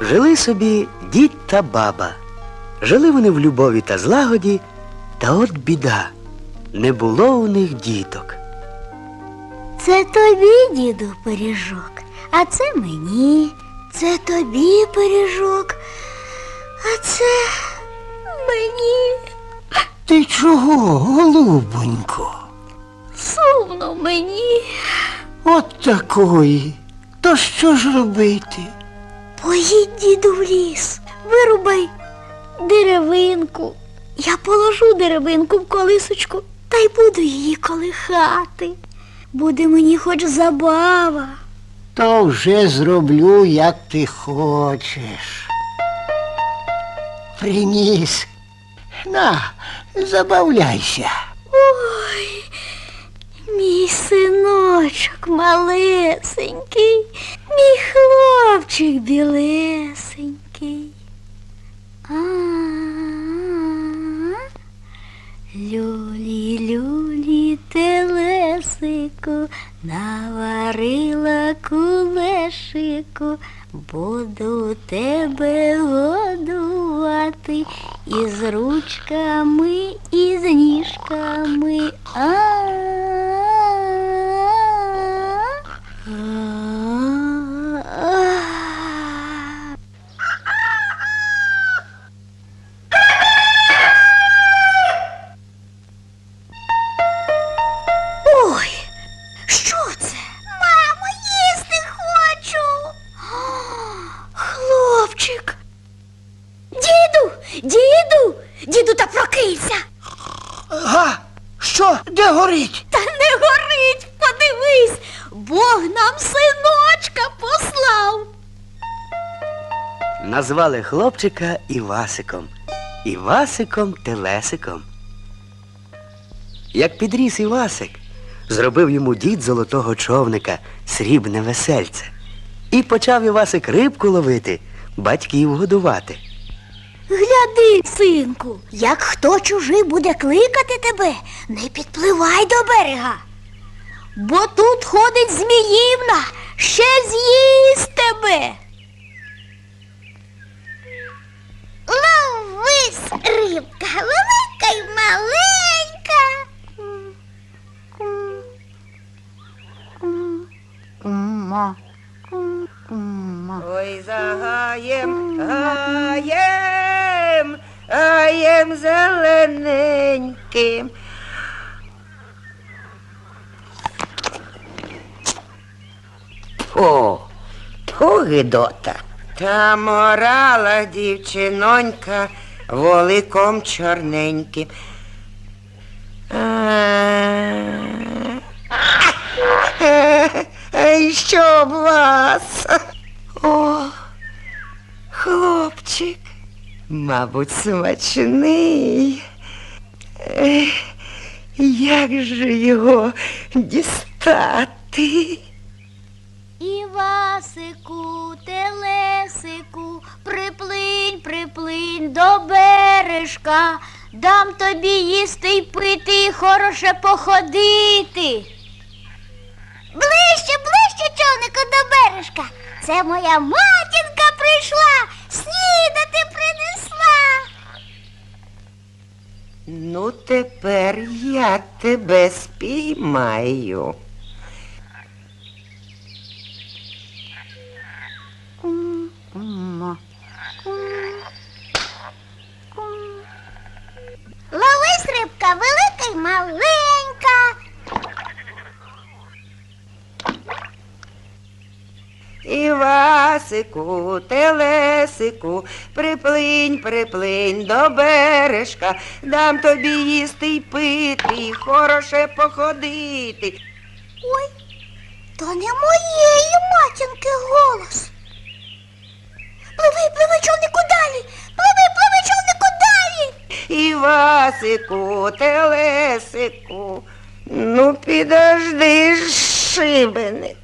Жили собі дід та баба. Жили вони в любові та злагоді, та от біда. Не було у них діток. Це тобі, діду, пиріжок, а це мені. Це тобі пиріжок, а це мені. Ти чого, голубонько? Сумно мені. От такої. То що ж робити? Поїдь, діду, в ліс, вирубай деревинку. Я положу деревинку в колисочку та й буду її колихати. Буде мені хоч забава. То вже зроблю, як ти хочеш. Приніс. На, забавляйся. Ой, мій синочок малесенький, мій хлопчик білесенький. А, Люлі, люлі, телесику, наварила кулешику, буду тебе годувати із ручками, і з ніжками. А. А. Діду, діду, та прокинься. Га, що? Де горить? Та не горить, подивись, Бог нам синочка послав. Назвали хлопчика Івасиком. Івасиком Телесиком. Як підріс Івасик, зробив йому дід золотого човника, срібне весельце. І почав Івасик рибку ловити, батьків годувати. Гляди, синку, як хто чужий буде кликати тебе, не підпливай до берега. Бо тут ходить Зміївна, ще з'їсть тебе. Ловись, рибка, велика й маленька. Кума. Кума. Ой, за гаєм, гаєм, гаєм зелененьким. О, то гидота. Та морала дівчинонька воликом чорненьким. Ей, що б вас? Мабуть, смачний. Ех, Як же його дістати? Івасику, телесику, приплинь, приплинь до бережка, дам тобі їсти й пити, і хороше походити. Ближче, ближче, човнику, до бережка. Це моя матінка прийшла, снідати принесла. Ну, тепер я тебе спіймаю. Кума. Ловись рибка велика й маленька. Івасику, телесику, приплинь, приплинь до бережка, дам тобі їсти й пити, і хороше походити. Ой, то не моєї матінки голос. Пливи, пливи, човнику далі, пливи, пливи, човнику далі. Івасику, телесику, ну підожди ж, шибеник.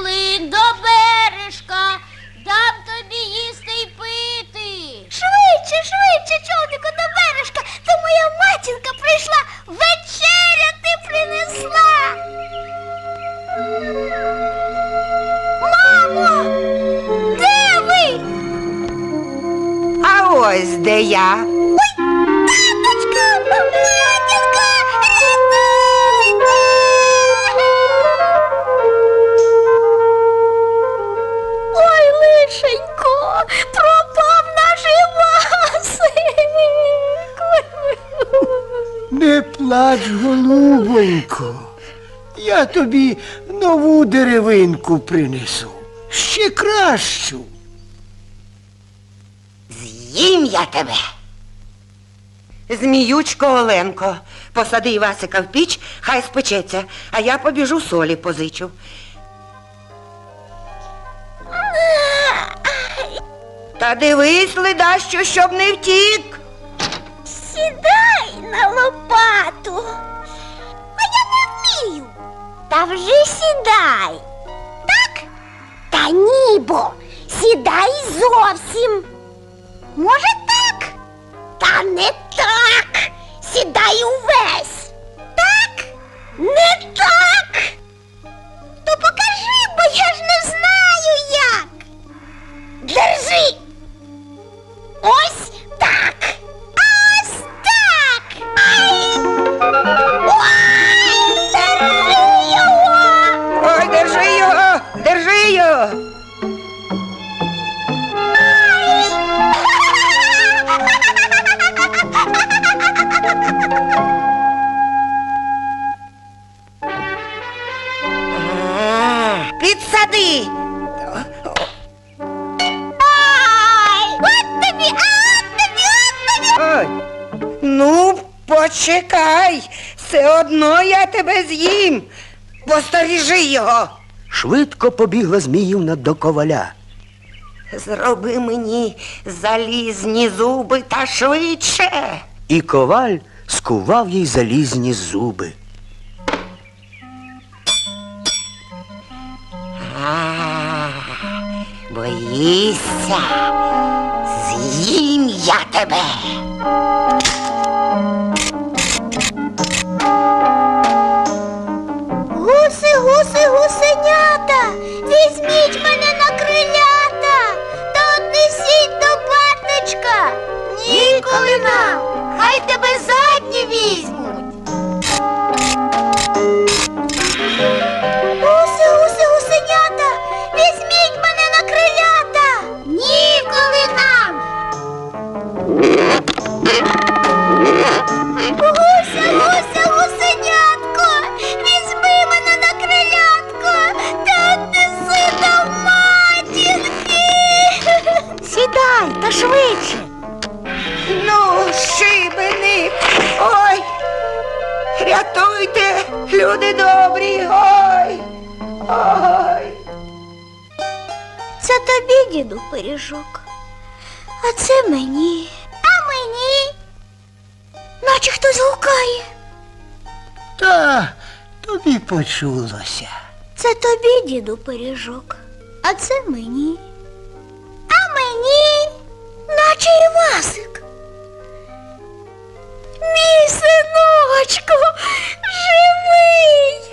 приплинь, до бережка, дам тобі їсти й пити. Швидше, швидше, човнику до бережка, то моя матінка прийшла, вечеряти принесла. Мамо, де ви? А ось де я. Не плач, голубонько. Я тобі нову деревинку принесу. Ще кращу. З'їм я тебе. Зміючко Оленко, посади Івасика в піч, хай спечеться, а я побіжу солі позичу. Та дивись, ледащо, щоб не втік. Сідай на лопату. А я не вмію. Та вже сідай. Так? Та ні, бо сідай зовсім. Може так? Та не так. Сідай увесь. Так? Не так. То покажи, бо я ж не знаю як. Держи. Ось Підсади. Ай! От тобі, от тобі, от тобі. Ой. Ну, почекай. Все одно я тебе з'їм. Посторіжи його. Швидко побігла Зміївна до коваля. Зроби мені залізні зуби та швидше. І коваль скував їй залізні зуби. А, боїшся, з'їм я тебе. Гуся, гуся, гусенятко, візьми мене на крилятко та неси до матінки. Сідай та швидше. Ну, шибени. Ой. Рятуйте, люди добрі. Ой. Ой. Це тобі, діду, пиріжок. А це мені. А мені. Наче хтось гукає. Та тобі почулося. Це тобі, діду, пиріжок. А це мені. А мені, наче Івасик. Мій синочку, живий.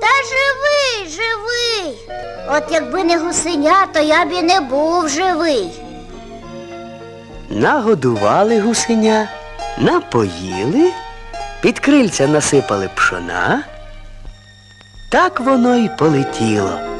Та живий, живий. От якби не гусеня, то я б і не був живий. Нагодували гусеня, напоїли, під крильця насипали пшона. Так воно й полетіло